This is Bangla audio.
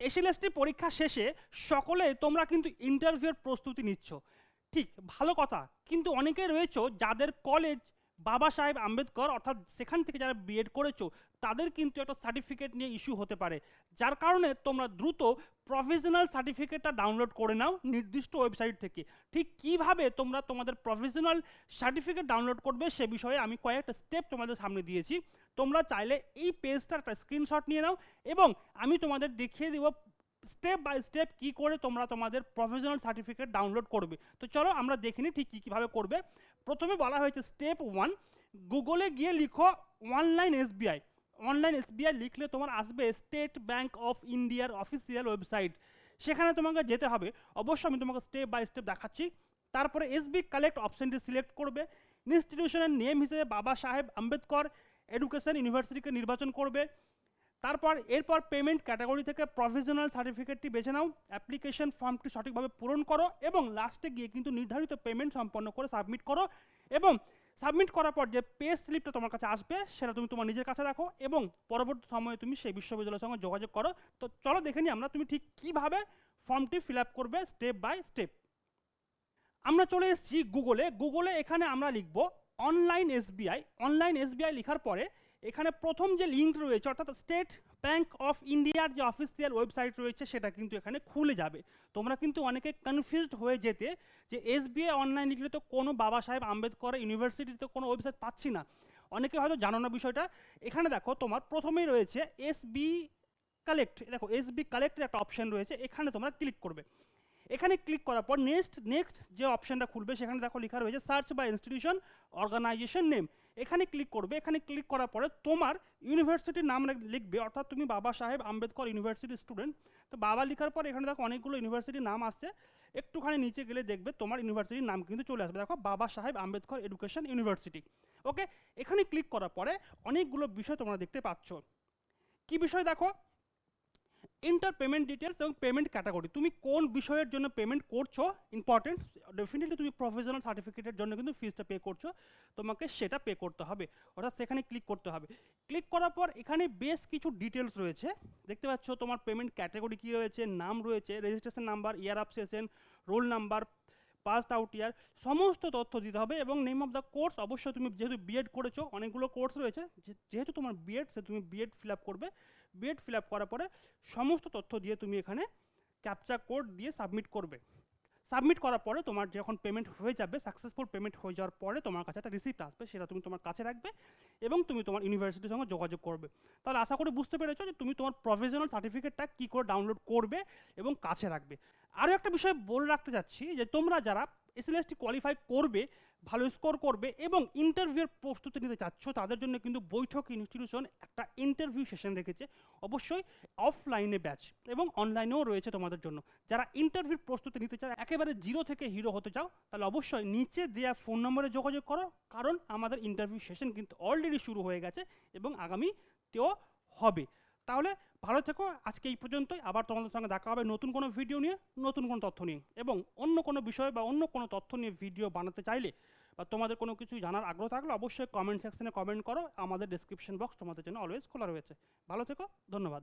এসএলএসটি পরীক্ষা শেষে সকলে তোমরা কিন্তু ইন্টারভিউর প্রস্তুতি নিচ্ছ। ঠিক, ভালো কথা। কিন্তু অনেকে রয়েছে যাদের কলেজ বাবা সাহেব আম্বেদকর, অর্থাৎ সেখান থেকে যারা বিএড করেছ, তাদের কিন্তু একটা সার্টিফিকেট নিয়ে ইস্যু হতে পারে। যার কারণে তোমরা দ্রুত প্রফেশনাল সার্টিফিকেটটা ডাউনলোড করে নাও নির্দিষ্ট ওয়েবসাইট থেকে। ঠিক কীভাবে তোমরা তোমাদের প্রফেশনাল সার্টিফিকেট ডাউনলোড করবে সে বিষয়ে আমি কয়েকটা স্টেপ তোমাদের সামনে দিয়েছি। তোমরা চাইলে এই পেজটার একটা স্ক্রিনশট নিয়ে নাও এবং আমি তোমাদের দেখিয়ে দেবো স্টেপ বাই স্টেপ কি করে তোমরা তোমাদের প্রফেশনাল সার্টিফিকেট ডাউনলোড করবে। তো চলো আমরা দেখে নিই ঠিক কী কীভাবে করবে। প্রথমে বলা হয়েছে স্টেপ ওয়ান গুগলে গিয়ে লিখো অনলাইন এসবিআই অনলাইন এসবিআই লিখলে তোমার আসবে স্টেট ব্যাংক অফ ইন্ডিয়ার অফিসিয়াল ওয়েবসাইট সেখানে তোমাকে যেতে হবে। অবশ্যই আমি তোমাকে স্টেপ বাই স্টেপ দেখাচ্ছি। তারপরে এসবি কালেক্ট অপশনটি সিলেক্ট করবে। ইনস্টিটিউশনের নেম হিসেবে বাবা সাহেব আম্বেদকর এডুকেশন ইউনিভার্সিটিকে নির্বাচন করবে। তারপর এরপর পেমেন্ট ক্যাটাগরি থেকে প্রফেশনাল সার্টিফিকেটটি বেছে নাও অ্যাপ্লিকেশন ফর্মটি সঠিকভাবে পূরণ করো এবং লাস্টে গিয়ে কিন্তু নির্ধারিত পেমেন্ট সম্পন্ন করে সাবমিট করো এবং সাবমিট করার পর যে পে স্লিপটা তোমার কাছে আসবে, সেটা তুমি তোমার নিজের কাছে রাখো এবং পরবর্তী সময়ে তুমি সেই বিশ্ববিদ্যালয়ের সঙ্গে যোগাযোগ করো। তো চলো দেখে নিই আমরা তুমি ঠিক কীভাবে ফর্মটি ফিল আপ করবে স্টেপ বাই স্টেপ আমরা চলে এসেছি গুগলে গুগলে এখানে আমরা লিখব অনলাইন এসবিআই অনলাইন এসবিআই লেখার পরে এখানে প্রথম যে লিঙ্ক রয়েছে, অর্থাৎ স্টেট ব্যাংক অফ ইন্ডিয়ার যে অফিসিয়াল ওয়েবসাইট রয়েছে, সেটা কিন্তু এখানে খুলে যাবে। তোমরা কিন্তু অনেকে কনফিউজড হয়ে যেতে যে এসবিআই অনলাইন লিখলে তো কোনো বাবা সাহেব আম্বেদকর ইউনিভার্সিটিতে কোনো ওয়েবসাইট পাচ্ছি না। অনেকে হয়তো জানো না বিষয়টা। এখানে দেখো, তোমার প্রথমেই রয়েছে এসবি কালেক্ট দেখো এসবি কালেক্টের একটা অপশন রয়েছে, এখানে তোমরা ক্লিক করবে। এখানে ক্লিক করার পর নেক্সট নেক্সট যে অপশনটা খুলবে, সেখানে দেখো লেখা রয়েছে সার্চ বা ইনস্টিটিউশন অর্গানাইজেশন নেম এখানে ক্লিক করবে, এখানে ক্লিক করার পরে তোমার ইউনিভার্সিটির নাম লিখবে, অর্থাৎ তুমি বাবা সাহেব আম্বেদকর ইউনিভার্সিটির স্টুডেন্ট তো বাবা লেখার পর এখানে দেখো অনেকগুলো ইউনিভার্সিটির নাম আসছে। একটুখানি নিচে গেলে দেখবে তোমার ইউনিভার্সিটির নাম কিন্তু চলে আসবে। দেখো বাবা সাহেব আম্বেদকর এডুকেশন ইউনিভার্সিটি ওকে এখানে ক্লিক করার পরে অনেকগুলো বিষয় তোমরা দেখতে পাচ্ছ। কি বিষয় দেখো? ইন্টার পেমেন্ট ডিটেলস এবং পেমেন্ট ক্যাটাগরি তুমি কোন বিষয়ের জন্য পেমেন্ট করছ ইম্পর্টেন্ট ডেফিনেটলি তুমি প্রফেশনাল সার্টিফিকেটের জন্য কিন্তু ফিজটা পে করছ, তোমাকে সেটা পে করতে হবে। অর্থাৎ সেখানে ক্লিক করতে হবে। ক্লিক করার পর এখানে বেশ কিছু ডিটেলস রয়েছে। দেখতে পাচ্ছ তোমার পেমেন্ট ক্যাটাগরি কী রয়েছে, নাম রয়েছে registration number year of session roll number passed out year সমস্ত তথ্য দিতে হবে এবং নেম অফ দ্য কোর্স অবশ্যই তুমি যেহেতু বিএড করেছ, অনেকগুলো কোর্স রয়েছে যেহেতু তোমার বিএড সে তুমি বিএড ফিল আপ করবে। বিএড ফিল আপ করার পরে সমস্ত তথ্য দিয়ে তুমি এখানে ক্যাপচা কোড দিয়ে সাবমিট করবে। সাবমিট করার পরে তোমার যখন পেমেন্ট হয়ে যাবে সাকসেসফুল পেমেন্ট হয়ে যাওয়ার পরে তোমার কাছে একটা রিসিপ্ট আসবে, সেটা তুমি তোমার কাছে রাখবে এবং তুমি তোমার ইউনিভার্সিটির সঙ্গে যোগাযোগ করবে। তাহলে আশা করি বুঝতে পেরেছ যে তুমি তোমার প্রফেশনাল সার্টিফিকেটটা কী করে ডাউনলোড করবে এবং কাছে রাখবে। আরও একটা বিষয় বলে রাখতে চাচ্ছি যে তোমরা যারা এসএলএসটি কোয়ালিফাই করবে, ভালো স্কোর করবে এবং ইন্টারভিউর প্রস্তুতি নিতে চাচ্ছ, তাদের জন্য কিন্তু বৈঠক ইনস্টিটিউশন একটা ইন্টারভিউ সেশন রেখেছে। অবশ্যই অফলাইনে ব্যাচ এবং অনলাইনেও রয়েছে তোমাদের জন্য। যারা ইন্টারভিউর প্রস্তুতি নিতে চাও একেবারে জিরো থেকে হিরো হতে চাও, তাহলে অবশ্যই নিচে দেওয়া ফোন নম্বরে যোগাযোগ করো, কারণ আমাদের ইন্টারভিউ সেশন কিন্তু অলরেডি শুরু হয়ে গেছে এবং আগামীতেও হবে। তাহলে ভালো থেকো, আজকে এই পর্যন্তই। আবার তোমাদের সঙ্গে দেখা হবে নতুন কোনো ভিডিও নিয়ে, নতুন কোনো তথ্য নিয়ে। এবং অন্য কোনো বিষয় বা অন্য কোনো তথ্য নিয়ে ভিডিও বানাতে চাইলে বা তোমাদের কোনো কিছু জানার আগ্রহ থাকলে অবশ্যই কমেন্ট সেকশনে কমেন্ট করো। আমাদের ডিসক্রিপশন বক্স তোমাদের জন্য অলওয়েজ খোলা রয়েছে। ভালো থেকো, ধন্যবাদ।